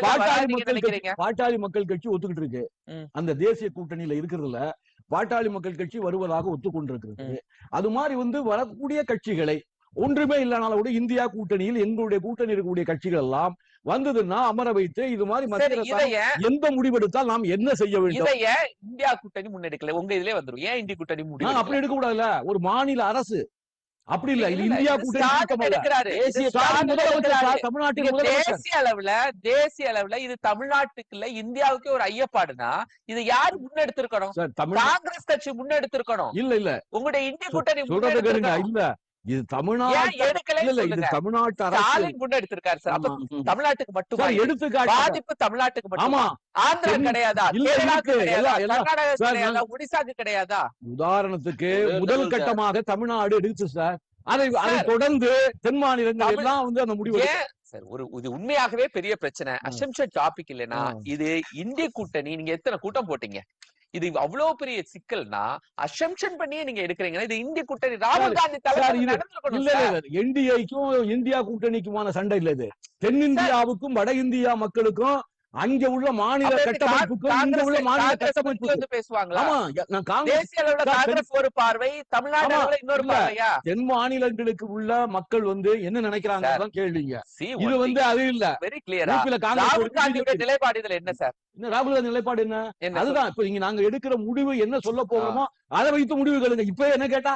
பாட்டாளி மக்கள் கட்சி பாட்டாளி மக்கள் கட்சி ஒத்துக்கிட்டு இருக்கு. அந்த தேசிய கூட்டணியில இருக்கிறதுல பாட்டாளி மக்கள் கட்சி வருவதாக ஒத்துக்கொண்டிருக்கிறது. அது மாதிரி வந்து வரக்கூடிய கட்சிகளை ஒன்றுமே இல்லைனாலும் கூட இந்தியா கூட்டணியில் எங்களுடைய கூட்டணி இருக்கக்கூடிய கட்சிகள் எல்லாம் வந்ததுன்னா அமர வைத்து இது மாதிரி எந்த முடிவெடுத்தால் நாம் என்ன செய்ய வேண்டும்? இந்தியா கூட்டணி முன்னெடுக்கல. உங்க இதுலயே வந்துரும். ஏன் இந்திய கூட்டணி முடிவு அப்படி எடுக்க கூடாதுல்ல ஒரு மாநில அரசு. அப்படி இல்ல. இது இந்தியா கூட்டணி தேசிய அளவுல தேசிய அளவுல இது தமிழ்நாட்டுக்குள்ள இந்தியாவுக்கே ஒரு ஐயப்பாடுனா இது யாரு முன்னெடுத்திருக்கணும்? காங்கிரஸ் கட்சி முன்னெடுத்திருக்கணும். இல்ல இல்ல. உங்களுடைய இந்திய கூட்டணி சொல்றத. இல்ல. இது தமிழ்நாட்டு தமிழ்நாட்டு அரசு. முன்னெடுத்திருக்காரு சார். தமிழ்நாட்டுக்கு மட்டுமா? எடுத்துக்காட்டு. பாதிப்பு தமிழ்நாட்டுக்கு மட்டுமா? ஆந்திரா கிடையாதா. கிடையாதா? ஒடிசாக்கு கிடையாதா? உதாரணத்துக்கு முதல் கட்டமாக தமிழ்நாடு எடுத்து சார். அதை அதை. தொடர்ந்து தென் மாநிலங்கள் எல்லாம் வந்து அந்த முடிவு சார் ஒரு இது உண்மையாகவே பெரிய பிரச்சனை. அசம்ஷன் டாபிக் இல்லைன்னா. இது இந்திய கூட்டணி நீங்க எத்தனை கூட்டம் போட்டீங்க? இது அவ்வளவு பெரிய சிக்கல்னா அசம்ஷன் பண்ணியே நீங்க எடுக்கிறீங்கன்னா இது இந்திய கூட்டணி ராகுல் காந்தி தலைவர் என்டிஏக்கும் இந்தியா கூட்டணிக்குமான சண்டை இல்ல இது. தென்னிந்தியாவுக்கும் வட இந்தியா மக்களுக்கும் அங்க உள்ள மாநில இங்க உள்ள மாநில வந்து பேசுவாங்களா? ஆமா நான் காங்கிரஸ் ஒரு பார்வை தமிழ்நாடு இன்னொரு. பார்வையா? தென் மாநிலங்களுக்கு உள்ள மக்கள் வந்து என்ன நினைக்கிறாங்க கேள்விங்க. இது வந்து அது இல்ல. வெரி கிளியரா காங்கிரஸ். நிலைப்பாடு இதுல என்ன சார்? என்ன ராகுல் காந்தி நிலைப்பாடு என்ன? என்ன அதுதான். இப்ப இங்க நாங்க எடுக்கிற முடிவு என்ன சொல்ல போகிறோமோ அதை வைத்து முடிவு கேளுங்க. இப்ப என்ன கேட்டா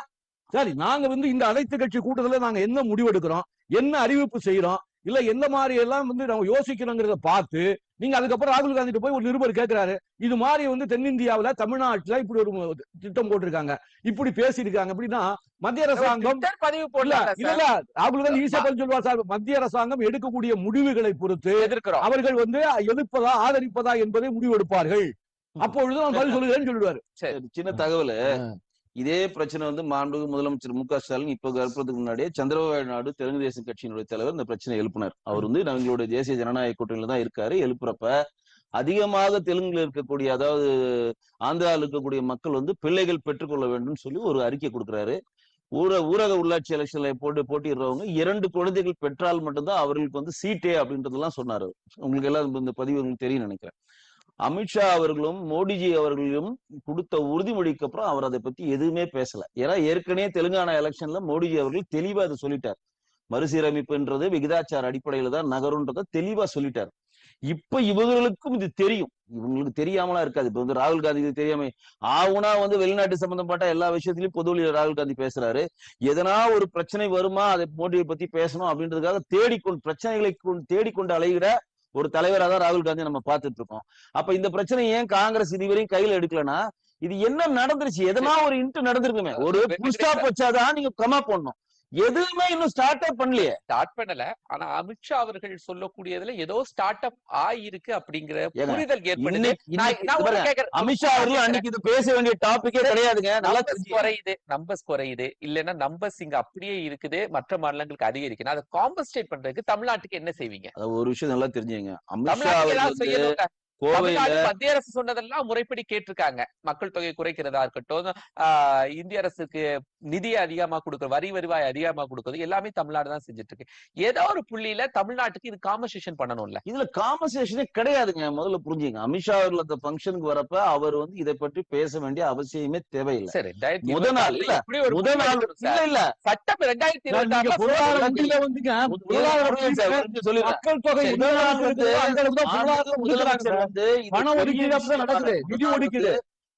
சரி நாங்க வந்து இந்த அனைத்து கட்சி கூட்டத்துல நாங்க என்ன முடிவு எடுக்கிறோம்? என்ன அறிவிப்பு செய்யறோம் இல்ல எந்த மாதிரி எல்லாம் வந்து நம்ம யோசிக்கிறோங்கிறத பார்த்து நீங்க அதுக்கப்புறம் ராகுல் காந்தி போய் ஒரு நிருபர் கேட்கிறாரு இது மாதிரி வந்து தென்னிந்தியாவுல தமிழ்நாட்டுல இப்படி ஒரு திட்டம் போட்டிருக்காங்க. இப்படி பேசியிருக்காங்க. அப்படின்னா மத்திய அரசாங்கம் பதிவு போடல இல்ல ராகுல் காந்தி ஈஸியா பதில் சொல்லுவார் சார் மத்திய அரசாங்கம் எடுக்கக்கூடிய முடிவுகளை பொறுத்து எதிர்க்கிறோம். அவர்கள் வந்து எதிர்ப்பதா ஆதரிப்பதா என்பதை முடிவெடுப்பார்கள். அப்பொழுது நான் பதில் சொல்லுகிறேன்னு சொல்லிடுவாரு. ஒரு சின்ன தகவல். இதே பிரச்சனை வந்து மாண்புமிகு முதலமைச்சர் மு க ஸ்டாலின் இப்ப கற்பதுக்கு முன்னாடியே சந்திரபாபு நாயுடு தெலுங்கு தேசம் கட்சியினுடைய தலைவர் இந்த பிரச்சனை எழுப்பினார். அவர் வந்து எங்களுடைய தேசிய ஜனநாயக கூட்டணியில தான் இருக்காரு எழுப்புறப்ப அதிகமாக தெலுங்குல இருக்கக்கூடிய அதாவது ஆந்திராவில் இருக்கக்கூடிய மக்கள் வந்து பிள்ளைகள் பெற்றுக்கொள்ள வேண்டும் சொல்லி ஒரு அறிக்கை கொடுக்குறாரு. ஊர ஊரக உள்ளாட்சி எலெக்ஷன்ல போட்டு போட்டிடுறவங்க இரண்டு குழந்தைகள் பெற்றால் மட்டும்தான் அவர்களுக்கு வந்து சீட்டே அப்படின்றதெல்லாம் சொன்னாரு. உங்களுக்கு எல்லாம் இந்த பதிவு உங்களுக்கு தெரியும் நினைக்கிறேன். அமித்ஷா அவர்களும் மோடிஜி அவர்களும் கொடுத்த உறுதிமொழிக்கு அப்புறம் அவர் அதை பத்தி எதுவுமே பேசல. ஏன்னா ஏற்கனவே தெலுங்கானா எலெக்ஷன்ல மோடிஜி அவர்கள் தெளிவா அதை சொல்லிட்டார். மறுசீரமைப்புன்றது விகிதாச்சார அடிப்படையில தான் நகரும்ன்றத தெளிவா சொல்லிட்டார். இப்ப இவங்களுக்கும் இது தெரியும். இவங்களுக்கு தெரியாமலாம் இருக்காது. இப்ப வந்து ராகுல் காந்தி இது தெரியாம ஆவுனா வந்து வெளிநாட்டு சம்பந்தப்பட்ட எல்லா விஷயத்திலயும் பொதுவெளியில ராகுல் காந்தி பேசுறாரு. எதனா ஒரு பிரச்சனை வருமா அதை மோடியை பத்தி பேசணும் அப்படின்றதுக்காக தேடிக்கொண்டு பிரச்சனைகளை கொண்டு- தேடிக்கொண்டு அலைகிற ஒரு தலைவரா தான் ராகுல் காந்தி நம்ம பார்த்துட்டு இருக்கோம் அப்ப இந்த பிரச்சனை ஏன் காங்கிரஸ் இதுவரையும் கையில எடுக்கலனா இது என்ன நடந்துருச்சு? எதனா ஒரு இன்ட்டு நடந்திருக்குமே. ஒரு புல் ஸ்டாப் வச்சாதான் நீங்க கமா பண்ணணும். எதுவுமே இன்னும் ஸ்டார்டே பண்ணலையே. ஸ்டார்ட் பண்ணல. ஆனா அமித்ஷா அவர்கள் சொல்லக்கூடியதுல ஏதோ ஸ்டார்ட் அப் ஆயிருக்கு அப்படிங்கிற புரிதல் ஏற்படுது. அமித்ஷா அவர்கள் அன்னைக்கு இது பேச வேண்டிய டாபிக்கே கிடையாதுங்க. குறையுது நம்பர்ஸ் குறையுது. இல்லைன்னா நம்பர்ஸ் இங்க அப்படியே இருக்குது. மற்ற மாநிலங்களுக்கு அதிகரிக்குது அதை காம்பன்சேட் பண்றதுக்கு தமிழ்நாட்டுக்கு என்ன செய்வீங்க? ஒரு விஷயம் நல்லா தெரிஞ்சுங்க மத்திய அரசு சொன்னதெல்லாம் முறைப்படி கேட்டிருக்காங்க. மக்கள் தொகை குறைக்கிறதா இருக்கட்டும் இந்திய அரசுக்கு நிதி அதிகமா கொடுக்குறது வரி வருவாய் அதிகமா கொடுக்குறது எல்லாமே தமிழ்நாடு தான் செஞ்சுட்டு இருக்கு ஏதோ ஒரு புள்ளியில தமிழ்நாட்டுக்கு இது காம்பன்சேஷன் பண்ணணும்ல. இதுல காம்பன்சேஷனே கிடையாதுங்க. முதல்ல புரிஞ்சுங்க. அமித்ஷா அவர்கள் அந்த ஃபங்க்ஷனுக்கு வரப்ப அவர் வந்து இதை பற்றி பேச வேண்டிய அவசியமே தேவையில்லை. சரி ரெண்டாயிரத்தி முத நாள் இல்ல, முதல் நாள் இல்ல சட்டம் ரெண்டாயிரத்தி பொருளாதார. மக்கள் தொகை நாட்டுல வந்து இருக்குதோ அந்த இடத்துல பொருளாதாரம் மாண்புமிகு ஒதுக்குறாங்க முதலமைச்சர் சார். வந்து இது பண பெரிய ஒதுக்கீடு அப்படிதான் விஷயமா நடக்குது. இருக்கு. நிதி ஒதுக்கீடு.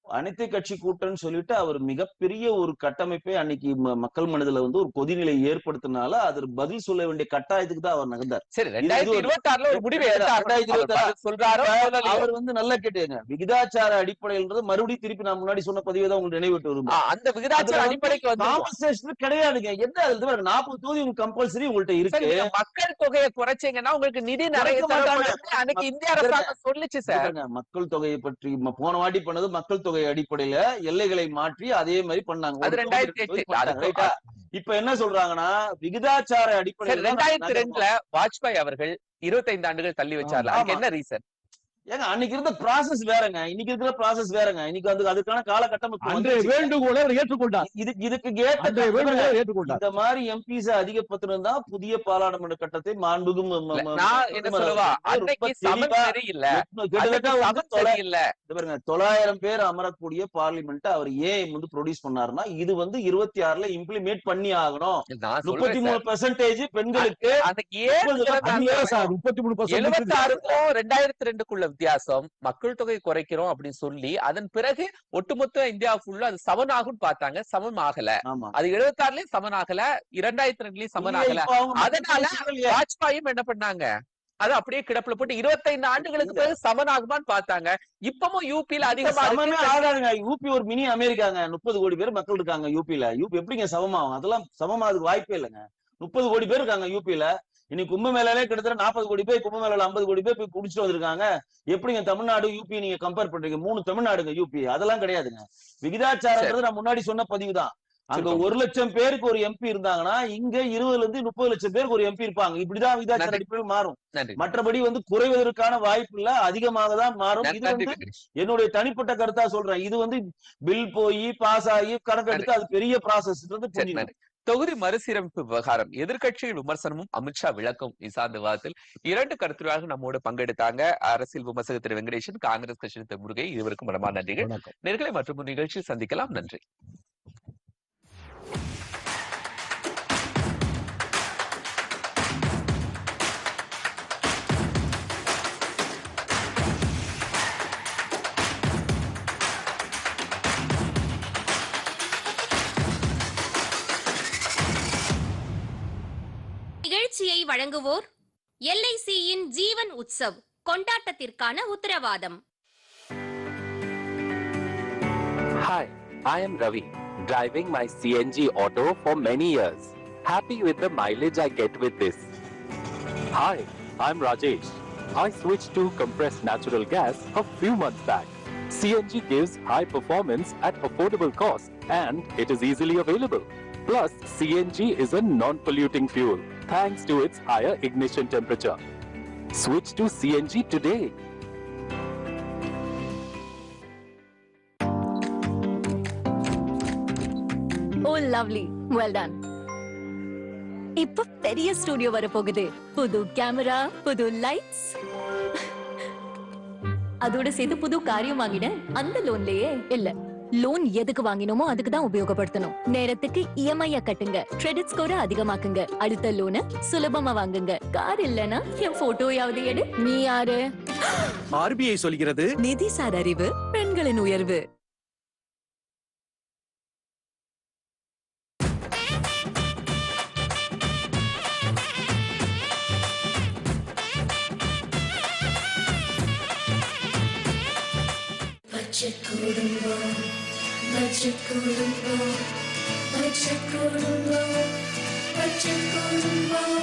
அனைத்து கட்சி கூட்டம்னு சொல்லிட்டு அவர் மிகப்பெரிய ஒரு கட்டமைப்பை அன்னைக்கு மக்கள் மனதுல வந்து ஒரு கொதிநிலை ஏற்படுத்தினால அது பதில் சொல்ல வேண்டிய கட்டாயத்துக்கு தான் அவர் நகர்ந்தார். சரி இது ரெண்டாயிரத்தி ஒரு- இருபத்தி ஆறுல ஒரு முடிவு ரெண்டாயிரத்தி இருபத்தி ஆறு. சொல்றாரோ சொல்லலையோ? அவர் வந்து நல்லா கேட்டுங்க. விகிதாச்சார அடிப்படையில்ன்றது மறுபடியும் திருப்பி நான் முன்னாடி சொன்ன பதிவை தான் உங்களுக்கு நினைவிட்டு வரும் அந்த விகிதாச்சார அடிப்படைக்கு காம்பன்சேஷன் கிடையாதுங்க. என்ன அதுல நாற்பது தொகுதி உங்களுக்கு கம்பல்சரி உங்கள்ட்ட இருக்கு. மக்கள் தொகையை குறைச்சீங்கன்னா உங்களுக்கு நிதி நிறைய அன்னைக்கு இந்திய அரசாங்கம் சொல்லுச்சு சார். மக்கள் தொகையை பற்றி போன வாட்டி பண்ணது மக்கள் தொகை அடிப்படையில எல்லைகளை மாற்றி அதே மாதிரி பண்ணாங்க? இப்ப என்ன சொல்றாங்கன்னா விகிதாச்சார சரி அடிப்படையில் ரெண்டாயிரத்தி ரெண்டுல வாஜ்பாய் அவர்கள் இருபத்தைந்து ஆண்டுகள் தள்ளி வச்சார்ல. என்ன ரீசன் ஏங்க அன்னைக்கு இருந்த ப்ராசஸ் வேறங்க. இன்னைக்கு இருக்கிற ப்ராசஸ் வேறங்க. இன்னைக்கு வந்து அதுக்கான காலகட்டமைப்பு அன்றைய. வேண்டுகோளை ஏற்றுக்கொண்டார். இது இதுக்கு வேண்டுகோளை ஏற்றுக்கொண்டார். இந்த மாதிரி எம்பிஸ் அதிகப்பத்திருந்தா புதிய பாராளுமன்ற கட்டத்தை மாண்புகும் பாருங்க தொள்ளாயிரம் பேர் அமரக்கூடிய பார்லிமெண்ட் அவர் ஏன் வந்து ப்ரொடியூஸ் பண்ணாருன்னா இது வந்து இருபத்தி ஆறுல இம்ப்ளிமெண்ட் பண்ணி ஆகணும். முப்பத்தி மூணு. பெர்சன்டேஜ் பெண்களுக்கு முப்பத்தி மூணு ரெண்டாயிரத்தி ரெண்டுக்குள்ள வித்தியாசம் மக்கள் தொகை குறைக்கிறோம் அப்படின்னு சொல்லி அதன் பிறகு ஒட்டுமொத்த இந்தியா ஃபுல்லா அது சமன் ஆகும்னு பார்த்தாங்க. சமம் ஆகல. அது எழுபத்தி ஆறுலயும் சமன் ஆகல. இரண்டாயிரத்தி ரெண்டுலயும் சமன் ஆகல. அதனால? வாஜ்பாயும் என்ன பண்ணாங்க? அது அப்படியே கிடப்புல போட்டு இருபத்தைந்து ஆண்டுகளுக்கு பிறகு சமன் ஆகுமான்னு பார்த்தாங்க. இப்பவும் யூபியில அதிகமா சமமே இருக்கு. ஆகாதுங்க. யூபி ஒரு மினி அமெரிக்காங்க. முப்பது கோடி பேர் மக்கள் இருக்காங்க யூபில யூபி எப்படிங்க சமமாகும்? அதெல்லாம் சமமாதுக்கு வாய்ப்பே இல்லைங்க. முப்பது கோடி பேர் இருக்காங்க யூபில இன்னைக்கு கும்பமேளாலே கிட்டத்தட்ட நாற்பது கோடி பேர் கும்பமேளால ஐம்பது கோடி பேர் போய் குடிச்சிட்டு வந்திருக்காங்க. எப்படிங்க தமிழ்நாடு யூபி நீங்க கம்பேர் பண்றீங்க? மூணு தமிழ்நாடுங்க யூபி அதெல்லாம் கிடையாதுங்க. விகிதாச்சாரம்ன்றது நான் முன்னாடி சொன்ன பதிவு தான். அங்க. ஒரு லட்சம் பேருக்கு ஒரு எம்பி இருந்தாங்கன்னா இங்க இருபதுல இருந்து முப்பது லட்சம் பேருக்கு ஒரு எம்பி இருப்பாங்க. இப்படிதான் விகிதாச்சார. அடிப்படையில் மாறும். மற்றபடி வந்து குறைவதற்கான வாய்ப்பு இல்ல அதிகமாக தான் மாறும். இது வந்து. என்னுடைய தனிப்பட்ட கருத்தா சொல்றேன். இது வந்து பில் போய் பாஸ் ஆகி கணக்கெடுத்து அது பெரிய ப்ராசஸ் நன்றி. தொகுதி மறுசீரமைப்பு விவகாரம். எதிர்க்கட்சிகள் விமர்சனமும் அமித்ஷா விளக்கம். இசாந்த விவாதத்தில் இரண்டு கருத்துரையாக நம்மோடு பங்கெடுத்தாங்க அரசியல் விமர்சகர் திரு வெங்கடேசன் காங்கிரஸ் கட்சி திரு முருகை இருவருக்கும் மனமான நன்றிகள். நேர்களை மற்றும் நிகழ்ச்சியில் சந்திக்கலாம். நன்றி. வழங்குவோர் எல்ஐசியின் ஜீவன் உற்சவ் கொண்டாட்டத்திற்கான உத்தரவாதம் Hi, I am Ravi, driving my CNG auto for many years. Happy with the mileage I get with this. Hi, I'm Rajesh. I switched to compressed natural gas a few months back. CNG gives high performance at affordable cost and it is easily available. Plus, CNG is a non-polluting fuel thanks to its higher ignition temperature. Switch to CNG today. Oh lovely well done இப்ப பெரிய studio வர போகுது புது camera புது lights [laughs] அதோட சேர்த்து புது காரியம் வாங்கினேன். அந்த லோன்லயே இல்லை. லோன் எதுக்கு வாங்கினோமோ அதுக்கு தான் உபயோகப்படுத்தணும். நேரத்துக்கு இஎம்ஐ கட்டுங்க. கிரெடிட் ஸ்கோரை அதிகமாக்குங்க. அடுத்த லோனை சுலபமா வாங்குங்க. கார் இல்லனா என் போட்டோயாவது எடு. நீ யாரு? ஆர்பிஐ சொல்கிறது. நிதிசார் அறிவு பெண்களின் உயர்வு. பட்ஜெட் குடும்பம் குடும்பம் பட்ஜெட் குடும்பம் பட்ஜெட் குடும்பம்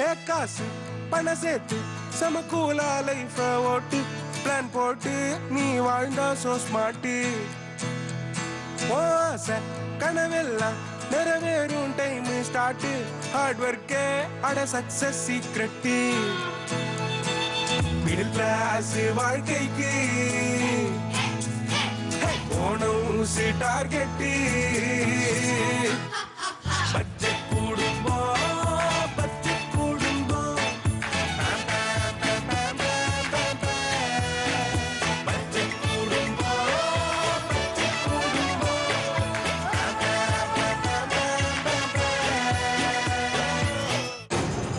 ஏ காசு பண சேர்த்து சமக்கூலா லைஃப ஓட்டு. பிளான் போட்டு நீ வாழ்ந்தா சோ ஸ்மார்ட்டு ஆசை கனவெல்லாம் நிறைவேறும் டைம் ஹார்ட் ஒர்க்கே அட சக்சஸ் சீக்ரெட்டு மிடில் கிளாஸ் வாழ்க்கைக்கு போனஸ் டார்கெட்டி. பட்ஜெட் குடும்பம் பட்ஜெட் குடும்பம் பட்ஜெட் குடும்பம் பட்ஜெட்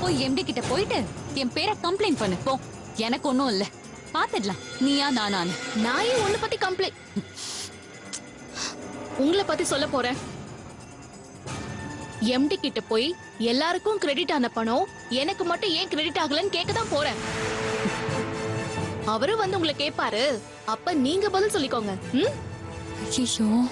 போய் எம்டி கிட்ட போயிட்டு என் பேரை கம்ப்ளைண்ட் பண்ணு. போ எனக்கு ஒண்ணும் இல்ல. பாத்துடலாம் நீயா நானான்னு. நான் ஏன் ஒண்ணு பத்தி கம்ப்ளைண்ட் உங்களை பத்தி சொல்ல போறேன். எம்டி கிட்ட போய் எல்லாருக்கும் கிரெடிட் ஆன பணம் எனக்கு மட்டும் ஏன் கிரெடிட் ஆகலன்னு கேட்க தான் போறேன். அவரும் வந்து உங்களை கேட்பாரு அப்ப நீங்க பதில் சொல்லிக்கோங்க. ம்? ஐயோ